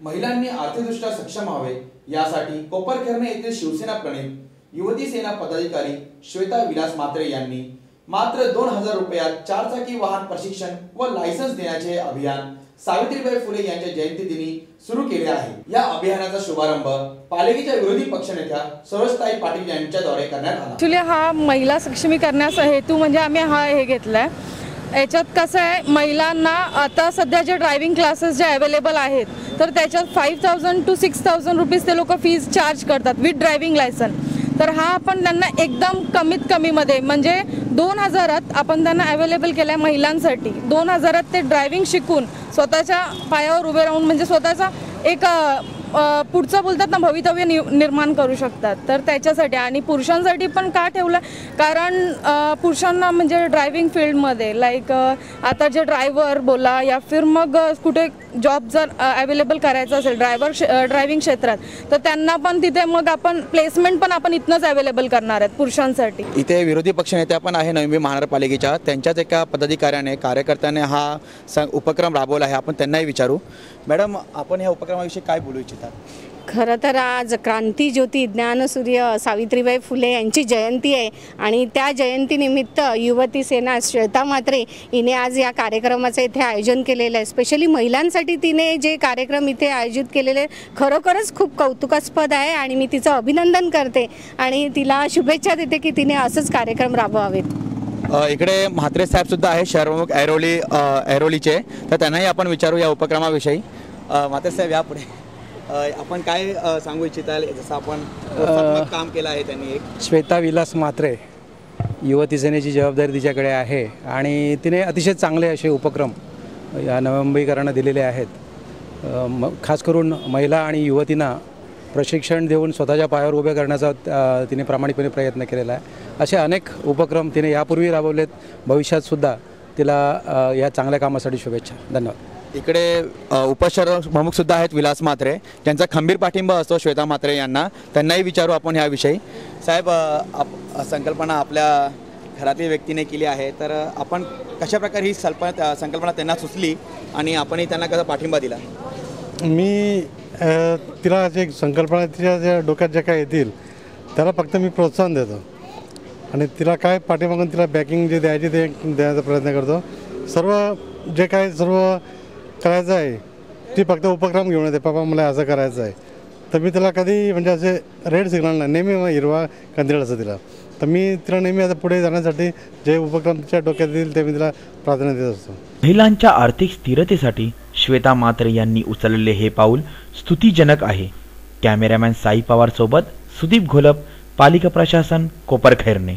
महिलांनी आर्थिकदृष्ट्या सक्षम व्हावे यासाठी कोपरखेरणे येथील शिवसेना प्रणित युवती सेना पदाधिकारी श्वेता विलास मात्रे यांनी मात्र दोन हजार रुपयात चारचाकी वाहन प्रशिक्षण व लायसन्स देण्याचे अभियान सावित्रीबाई फुले यांच्या जयंती दिनी सुरू केले आहे. या अभियानाचा शुभारंभ पालिकेच्या विरोधी पक्षनेत्या सरोजताई पाटील यांच्याद्वारे करण्यात आला. हा महिला सक्षमीकरणाचा हेतू म्हणजे आम्ही हा हे घेतलाय. याच्यात कसं आहे महिलांना आता सध्या जे ड्रायव्हिंग क्लासेस जे अवेलेबल आहेत तर त्याच्यात five thousand two six thousand rupees ते लोक फीज चार्ज करतात विथ ड्रायव्हिंग लायसन तर हा आपण त्यांना एकदम कमीत कमीमध्ये म्हणजे दोन हजारात आपण त्यांना अवेलेबल केलं आहे महिलांसाठी. दोन हजारात ते ड्रायव्हिंग शिकून स्वतःच्या पायावर उभे राहून म्हणजे स्वतःचा एक पुढचं बोलतात ना भवितव्य नि निर्माण करू शकतात. तर त्याच्यासाठी आणि पुरुषांसाठी पण का ठेवलं? कारण पुरुषांना म्हणजे ड्रायव्हिंग फील्डमध्ये लाईक आता जे ड्रायव्हर बोला या फिर मग कुठे जॉब जर अवेलेबल करायचा असेल ड्रायव्हर ड्रायव्हिंग क्षेत्रात तर त्यांना पण तिथे मग आपण प्लेसमेंट पण आपण इथनंच अवेलेबल करणार आहेत पुरुषांसाठी. इथे विरोधी पक्षनेत्या पण आहे नवी महानगरपालिकेच्या. त्यांच्याच एका पदाधिकाऱ्याने कार्यकर्त्याने हा स उपक्रम राबवला आहे. आपण त्यांनाही विचारू. मॅडम आपण ह्या उपक्रमाविषयी काय बोलू इच्छितात खरं तर आज क्रांतीज्योती ज्ञानसूर्य सावित्रीबाई फुले यांची जयंती आहे आणि त्या जयंतीनिमित्त युवती सेना श्वेता म्हात्रे हिने आज या कार्यक्रमाचं इथे आयोजन केलेलं आहे. स्पेशली महिलांसाठी तिने जे कार्यक्रम इथे आयोजित केलेले खरोखरच खूप कौतुकास्पद आहे आणि मी तिचं अभिनंदन करते आणि तिला शुभेच्छा देते की तिने असंच कार्यक्रम राबवावेत. इकडे म्हात्रे साहेब सुद्धा आहे शहरप्रमुख ऐरोली ऐरोलीचे. तर त्यांनाही आपण विचारू या उपक्रमाविषयी म्हात्रे साहेब या पुढे. अ, आपण काय सांगू इच्छिताल? जसं आपण काम केलं आहे त्यांनी एक. श्वेता विलास मात्रे युवती सेनेची जबाबदारी तिच्याकडे आहे आणि तिने अतिशय चांगले असे उपक्रम या नवमुंबईकरांना दिलेले आहेत. म- खास करून महिला आणि युवतींना प्रशिक्षण देऊन स्वतःच्या पायावर उभे करण्याचा तिने प्रामाणिकपणे प्रयत्न केलेला आहे. असे अनेक उपक्रम तिने यापूर्वी राबवलेत. भविष्यातसुद्धा तिला या चांगल्या कामासाठी शुभेच्छा. धन्यवाद. इकडे अ, उपशहर प्रमुखसुद्धा आहेत विलास म्हात्रे. त्यांचा खंबीर पाठिंबा असतो श्वेता म्हात्रे यांना. त्यांनाही विचारू आपण ह्याविषयी साहेब आप संकल्पना आपल्या घरातील व्यक्तीने केली आहे तर आपण कशा प्रकारे ही सल्प संकल्पना त्यांना सुचली आणि आपणही त्यांना कसा पाठिंबा दिला? मी अ, तिला जे संकल्पना तिच्या ज्या डोक्यात ज्या काय येतील त्याला फक्त मी प्रोत्साहन देतो. आणि तिला काय पाठीमागून तिला बॅकिंग जे द्यायची ते देण्याचा प्रयत्न करतो. सर्व जे काय सर्व करायचं आहे ती फक्त उपक्रम घेऊन येते. पापा मला असं करायचं आहे. तर मी त्याला कधी म्हणजे असे रेड सिग्नल नाही. नेहमी हिरवा कंदील असं तिला. तर मी तिला नेहमी आता पुढे जाण्यासाठी जे उपक्रम तिच्या डोक्यात येतील ते मी तिला प्राधान्य देत असतो. महिलांच्या आर्थिक स्थिरतेसाठी श्वेता मात्रे यांनी उचललेले हे पाऊल स्तुतीजनक आहे. कॅमेरामॅन साई पवार सोबत सुदीप घोलप पालिका प्रशासन कोपरखैरने